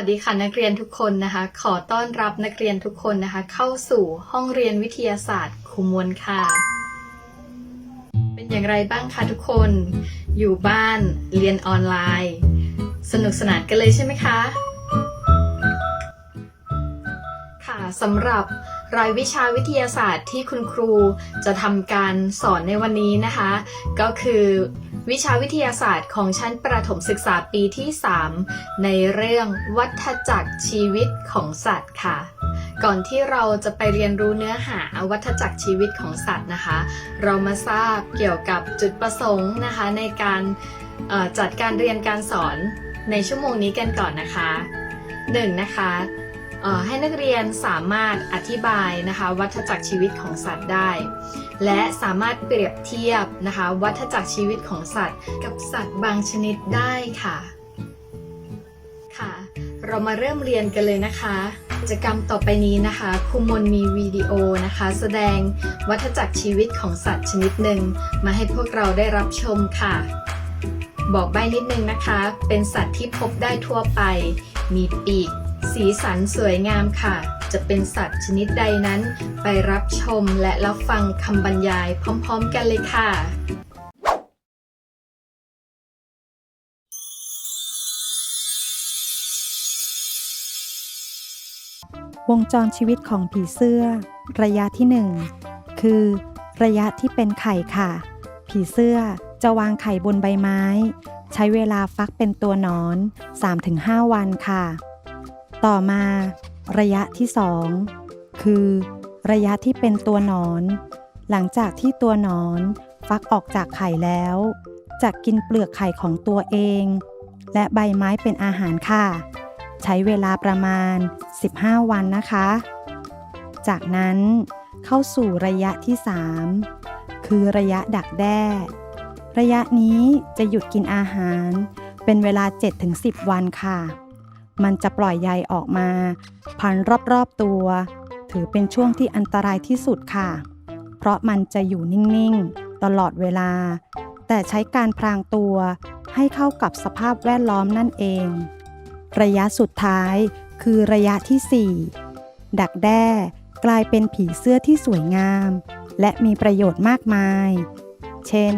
วัสดีค่ะนักเรียนทุกคนนะคะ ขอต้อนรับนักเรียนทุกคนนะคะ เข้าสู่ห้องเรียนวิทยาศาสตร์ครูมวลค่ะ เป็นอย่างไรบ้างคะทุกคน อยู่บ้านเรียนออนไลน์ สนุกสนานกันเลยใช่ไหมคะ ค่ะสำหรับรายวิชาวิทยาศาสตร์ที่คุณครูจะทำการสอนในวันนี้นะคะ ก็คือ วิชาวิทยาศาสตร์ของชั้นประถมศึกษาปีที่ 3 ในเรื่องวัฏจักรชีวิตของสัตว์ค่ะ ก่อนที่เราจะไปเรียนรู้เนื้อหาวัฏจักรชีวิตของสัตว์นะคะ เรามาทราบเกี่ยวกับจุดประสงค์นะคะ ในการจัดการเรียนการสอนในชั่วโมงนี้กันก่อนนะคะหนึ่งนะคะ ให้นักเรียนสามารถอธิบายนะคะวัฏจักรชีวิตของสัตว์ได้ และสามารถเปรียบเทียบนะคะวัฏจักรชีวิตของสัตว์ กับสัตว์บางชนิดได้ค่ะค่ะ เรามาเริ่มเรียนกันเลยนะคะกิจกรรมต่อไปนี้นะคะครูมนมีวิดีโอนะคะ แสดงวัฏจักรชีวิตของสัตว์ชนิดหนึ่งมาให้พวกเราได้รับชมค่ะ บอกใบ้นิดนึงนะคะ เป็นสัตว์ที่พบได้ทั่วไป มีปีก สีสันสวยงามค่ะ จะเป็นสัตว์ชนิดใดนั้น ไปรับชมและรับฟังคำบรรยายพร้อมๆกันเลยค่ะ วงจรชีวิตของผีเสื้อ ระยะที่ 1 คือ ระยะที่เป็นไข่ค่ะ ผีเสื้อจะวางไข่บนใบไม้ ใช้เวลาฟักเป็นตัวหนอน 3-5 วันค่ะ ต่อมาระยะที่2คือระยะที่เป็นตัวหนอน หลังจากที่ตัวหนอนฟักออกจากไข่แล้วจะกินเปลือกไข่ของตัวเอง และใบไม้เป็นอาหารค่ะ ใช้เวลาประมาณ 15 วันนะคะ จากนั้นเข้าสู่ระยะที่ 3 คือระยะดักแด้ ระยะนี้จะหยุดกินอาหาร เป็นเวลา 7-10 วันค่ะ มันจะปล่อยใยออกมา พันรอบๆตัว ถือเป็นช่วงที่อันตรายที่สุดค่ะ เพราะมันจะอยู่นิ่งๆ ตลอดเวลา แต่ใช้การพรางตัวให้เข้ากับสภาพแวดล้อมนั่นเอง ระยะสุดท้ายคือระยะที่ 4 ดักแด้กลายเป็นผีเสื้อที่สวยงาม และมีประโยชน์มากมาย เช่น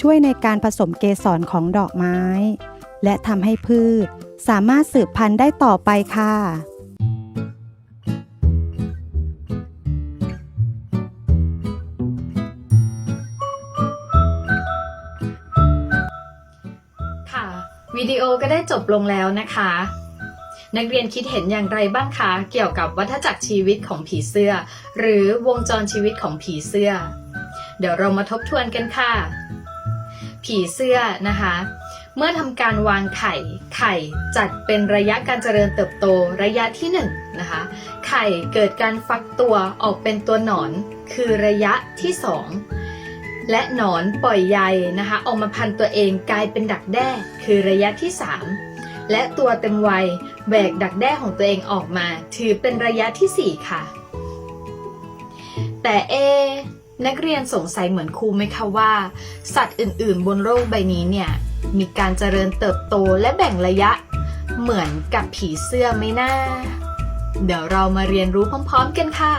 ช่วยในการผสมเกสรของดอกไม้ และทำให้พืช สามารถสืบพันธุ์ได้ต่อไปค่ะ ค่ะ วิดีโอก็ได้จบลงแล้วนะคะ นักเรียนคิดเห็นอย่างไรบ้างคะเกี่ยวกับวัฏจักรชีวิตของผีเสื้อ หรือวงจรชีวิตของผีเสื้อ เดี๋ยวเรามาทบทวนกันค่ะ ผีเสื้อนะคะ เมื่อทำการวางไข่ไข่จัดเป็นระยะการเจริญเติบโตระยะที่1นงนะคะไข่เกิดการฟักตัวออกเป็นตัวหนอน คือระยะที่ 2 และหนอนปล่อยใยนะคะออกมาพันตัวเองกลายเป็นดักแด้คือระยะที่ 3 และตัวเต็มวัยแบกดักแด้ของตัวเองออกมา ถือเป็นระยะทีสี่4 ค่ะ แต่เอนักเรียนสงสัยเหมือนครูไหมคะว่า สัตว์อื่น ๆ บนโลกใบนี้เนี่ย มีการเจริญเติบโตและแบ่งระยะ เหมือนกับผีเสื้อไหมนะเดี๋ยวเรามาเรียนรู้พร้อม ๆ กันค่ะ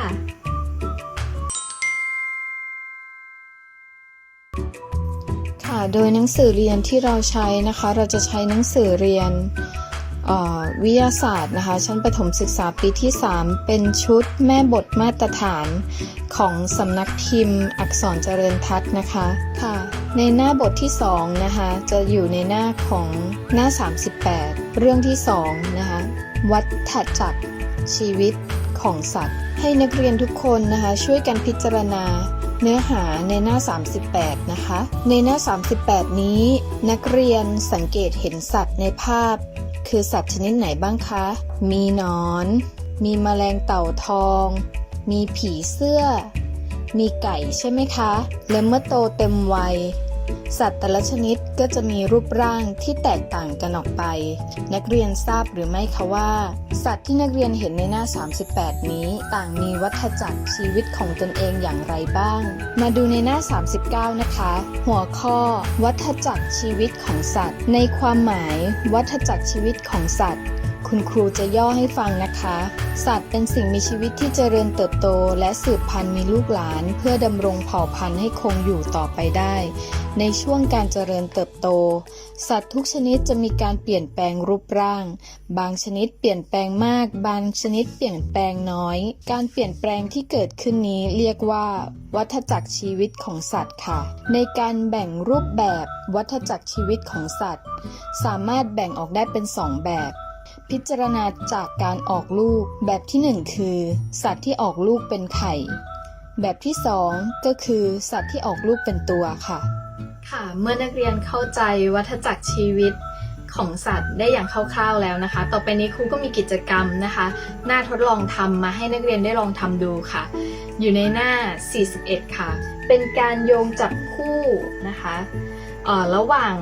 ค่ะ โดยหนังสือเรียนที่เราใช้นะคะ เราจะใช้หนังสือเรียนวิทยาศาสตร์นะคะ ชั้นประถมศึกษาปีที่ 3 เป็นชุดแม่บทมาตรฐานของสำนักพิมพ์อักษรเจริญทัศน์นะคะ ค่ะ ในหน้าบทที่ 2 นะคะ จะอยู่ในหน้าของหน้า 38 เรื่องที่ 2 นะคะ วัฏจักรชีวิตของสัตว์ ให้นักเรียนทุกคนนะคะ ช่วยกันพิจารณาเนื้อหาในหน้า 38 นะคะ ในหน้า 38 นี้ นักเรียนสังเกตเห็นสัตว์ในภาพ คือสัตว์ชนิดไหนบ้างคะ มีหนอน มีแมลงเต่าทอง มีผีเสื้อ มีไก่ใช่ไหมคะ และเมื่อโตเต็มวัย สัตว์แต่ละชนิดก็จะมีรูปร่างที่แตกต่างกันออกไป นักเรียนทราบหรือไม่คะว่า สัตว์ที่นักเรียนเห็นในหน้า 38 นี้ ต่างมีวัฏจักรชีวิตของตนเองอย่างไรบ้าง มาดูในหน้า 39 นะคะ หัวข้อ วัฏจักรชีวิตของสัตว์ ในความหมาย วัฏจักรชีวิตของสัตว์ คุณครูจะย่อให้ฟังนะคะ สัตว์เป็นสิ่งมีชีวิตที่เจริญเติบโต และสืบพันธุ์มีลูกหลาน เพื่อดำรงเผ่าพันธุ์ให้คงอยู่ต่อไปได้ ในช่วงการเจริญเติบโต สัตว์ทุกชนิดจะมีการเปลี่ยนแปลงรูปร่าง บางชนิดเปลี่ยนแปลงมาก บางชนิดเปลี่ยนแปลงน้อย การเปลี่ยนแปลงที่เกิดขึ้นนี้เรียกว่า วัฏจักรชีวิตของสัตว์ค่ะ ในการแบ่งรูปแบบวัฏจักรชีวิตของสัตว์ สามารถแบ่งออกได้เป็นสองแบบ พิจารณาจากการออกลูก แบบที่หนึ่งคือ สัตว์ที่ออกลูกเป็นไข่ แบบที่สองก็คือ สัตว์ที่ออกลูกเป็นตัวค่ะ ค่ะเมื่อนักเรียนเข้าใจวัฏจักรชีวิตของสัตว์ได้อย่างคร่าวๆแล้วนะคะ ต่อไปนี้ครูก็มีกิจกรรมนะคะหน้าทดลองทำมาให้นักเรียนได้ลองทำดูค่ะ อยู่ในหน้า 41 ค่ะ เป็นการโยงจับคู่นะคะออระหว่าง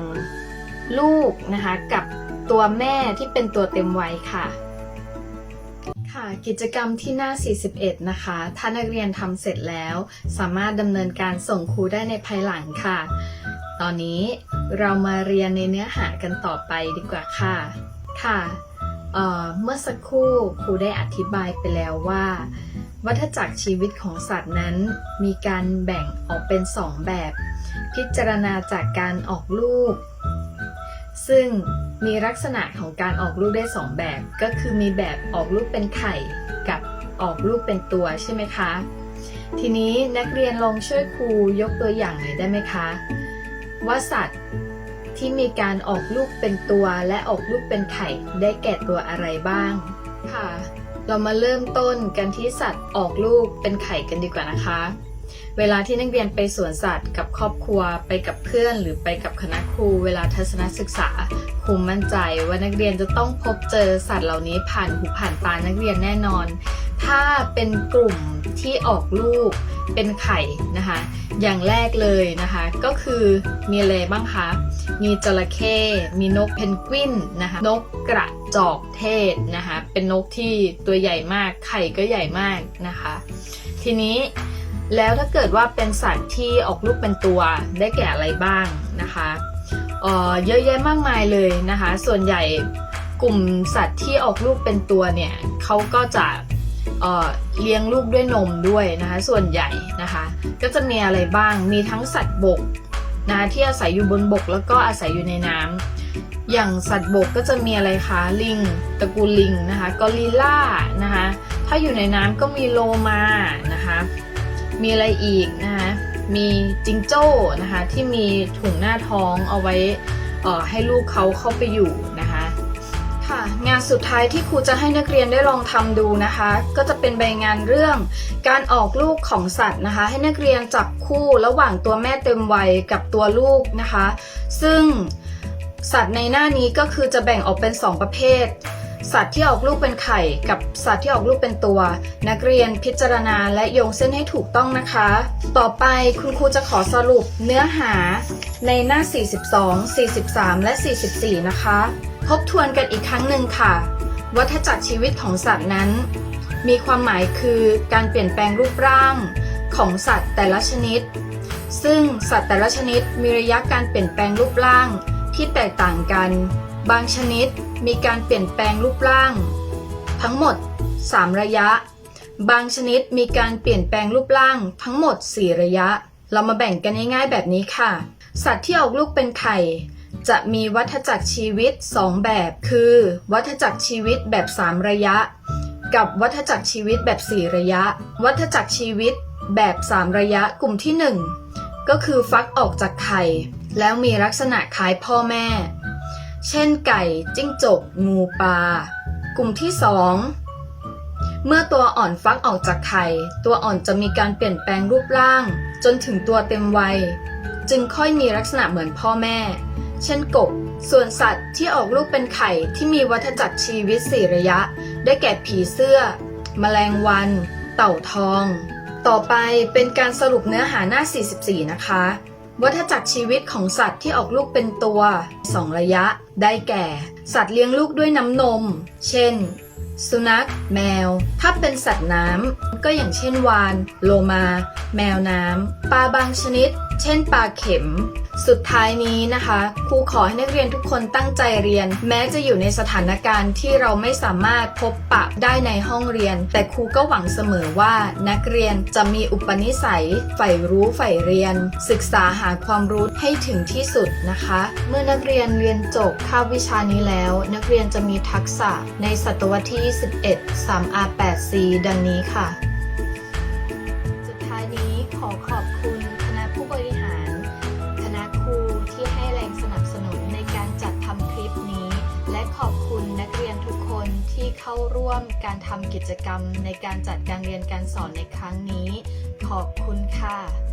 ลูกนะคะกับ ตัวแม่ที่เป็นตัวเต็มวัยค่ะ ค่ะกิจกรรมที่หน้า 41 นะคะ ถ้านักเรียนทำเสร็จแล้ว สามารถดำเนินการส่งครูได้ในภายหลังค่ะ ตอนนี้เรามาเรียนในเนื้อหากันต่อไปดีกว่าค่ะ ค่ะเเมื่อสักครู่ครูได้อธิบายไปแล้วว่า วัฏจักรชีวิตของสัตว์นั้น มีการแบ่งออกเป็น 2 แบบ พิจารณาจากการออกลูก ซึ่งมีลักษณะของการออกลูกได้ 2 แบบ ก็คือมีแบบออกลูกเป็นไข่กับออกลูกเป็นตัวใช่ไหมคะ ทีนี้นักเรียนลองช่วยครูยกตัวอย่างหน่อยได้ไหมคะ ว่าสัตว์ที่มีการออกลูกเป็นตัวและออกลูกเป็นไข่ได้แก่ตัวอะไรบ้างค่ะ เรามาเริ่มต้นกันที่สัตว์ออกลูกเป็นไข่กันดีกว่านะคะ เวลาที่นักเรียนไปสวนสัตว์ กับครอบครัว ไปกับเพื่อน หรือไปกับคณะครู เวลาทัศนศึกษาครูมั่นใจว่านักเรียนจะต้องพบเจอสัตว์เหล่านี้ผ่านหูผ่านตานักเรียนแน่นอน ถ้าเป็นกลุ่มที่ออกลูกเป็นไข่นะคะ อย่างแรกเลยนะคะ ก็คือมีอะไรบ้างคะ มีจระเข้มีนกเพนกวินนะคะ นกกระจอกเทศนะคะ เป็นนกที่ตัวใหญ่มาก ไข่ก็ใหญ่มากนะคะ ทีนี้ แล้วถ้าเกิดว่าเป็นสัตว์ที่ออกลูกเป็นตัวได้แก่อะไรบ้างนะคะเออเยอะแยะมากมายเลยนะคะ ส่วนใหญ่กลุ่มสัตว์ที่ออกลูกเป็นตัวเนี่ยเขาก็จะเออเลี้ยงลูกด้วยนมด้วยนะคะ ส่วนใหญ่นะคะ ก็จะมีอะไรบ้างมีทั้งสัตว์บกนะคะที่อาศัยอยู่บนบกแล้วก็อาศัยอยู่ในน้ำอย่างสัตว์บกก็จะมีอะไรคะลิงตระกูลลิงนะคะกอริลล่านะคะถ้าอยู่ในน้ำก็มีโลมานะคะ มีอะไรอีกนะคะ มีจิงโจ้นะคะ ที่มีถุงหน้าท้องเอาไว้เอ่อให้ลูกเขาเข้าไปอยู่นะคะค่ะงานสุดท้ายที่ครูจะให้นักเรียนได้ลองทำดูนะคะ ก็จะเป็นใบงานเรื่องการออกลูกของสัตว์นะคะ ให้นักเรียนจับคู่ระหว่างตัวแม่เต็มวัยกับตัวลูกนะคะ ซึ่งสัตว์ในหน้านี้ก็คือจะแบ่งออกเป็น 2 ประเภท สัตว์ที่ออกลูกเป็นไข่ กับสัตว์ที่ออกลูกเป็นตัว นักเรียนพิจารณาและโยงเส้นให้ถูกต้องนะคะ ต่อไปคุณครูจะขอสรุปเนื้อหาในหน้า 42 43 และ 44 นะคะ ทบทวนกันอีกครั้งหนึ่งค่ะ วัฏจักรชีวิตของสัตว์นั้น มีความหมายคือการเปลี่ยนแปลงรูปร่างของสัตว์แต่ละชนิด ซึ่งสัตว์แต่ละชนิดมีระยะการเปลี่ยนแปลงรูปร่างที่แตกต่างกัน บางชนิดมีการเปลี่ยนแปลงรูปร่าง ทั้งหมด 3 ระยะ บางชนิดมีการเปลี่ยนแปลงรูปร่างทั้งหมด 4 ระยะ เรามาแบ่งกันง่ายๆแบบนี้ค่ะ สัตว์ที่ออกลูกเป็นไข่ จะมีวัฏจักรชีวิต 2 แบบ คือ วัฏจักรชีวิตแบบ 3 ระยะ กับวัฏจักรชีวิตแบบ 4 ระยะ วัฏจักรชีวิตแบบ 3 ระยะกลุ่มที่ 1 ก็คือฟักออกจากไข่ แล้วมีลักษณะคล้ายพ่อแม่ เช่นไก่ จิ้งจก งูปลา กลุ่มที่ 2 เมื่อตัวอ่อนฟักออกจากไข่ ตัวอ่อนจะมีการเปลี่ยนแปลงรูปร่าง จนถึงตัวเต็มวัย จึงค่อยมีลักษณะเหมือนพ่อแม่ เช่นกบ ส่วนสัตว์ที่ออกลูกเป็นไข่ที่มีวัฏจักรชีวิตสี่ระยะ ได้แก่ผีเสื้อ แมลงวัน เต่าทอง ต่อไปเป็นการสรุปเนื้อหาหน้า 44 นะคะ วัฏจักรชีวิตของสัตว์ที่ออกลูกเป็นตัว 2 ระยะ ได้แก่ สัตว์เลี้ยงลูกด้วยน้ำนม เช่น สุนัข แมว ถ้าเป็นสัตว์น้ำก็อย่างเช่นวาน โลมา แมวน้ำปลาบางชนิด เช่นปลาเข็ม สุดท้ายนี้นะคะครูขอให้นักเรียนทุกคนตั้งใจเรียน แม้จะอยู่ในสถานการณ์ที่เราไม่สามารถพบปะได้ในห้องเรียน แต่ครูก็หวังเสมอว่านักเรียนจะมีอุปนิสัยใฝ่รู้ใฝ่เรียน ศึกษาหาความรู้ให้ถึงที่สุดนะคะ เมื่อนักเรียนเรียนจบคาวิชานี้แล้ว นักเรียนจะมีทักษะในศตวรรษที่21 3R8C ดังนี้ค่ะ เข้าร่วมการทำกิจกรรมในการจัดการเรียนการสอนในครั้งนี้ ขอบคุณค่ะ